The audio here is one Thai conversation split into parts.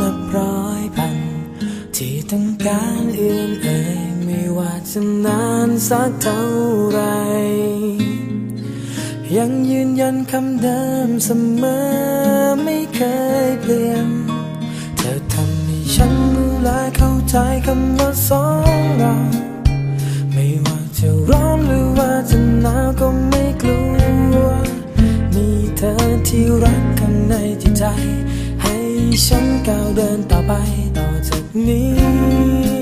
นับร้อยพัน ที่ต้องการเอื้อมเอ่ยไม่ว่าจะนานสักเท่าไร ยังยืนยันคำเดิมเสมอไม่เคยเปลี่ยน เธอทำให้ฉันรู้และเข้าใจคำว่าสองเราไม่ว่าจะร้อนหรือว่าจะหนาวก็ไม่กลัว มีเธอที่รักกันในจิตใจ 想高น到白到ว你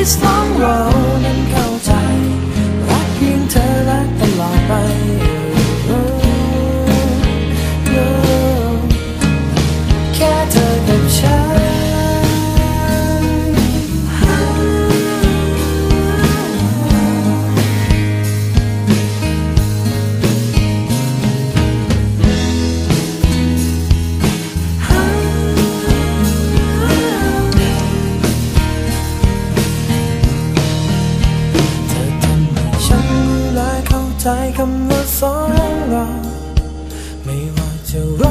this long road. คำว่าสองเรา ไม่ว่าจะร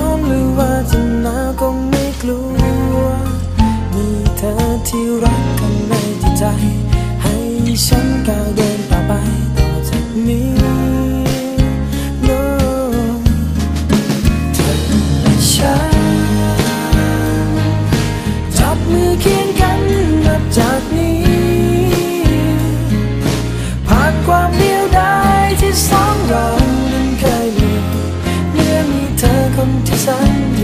Design.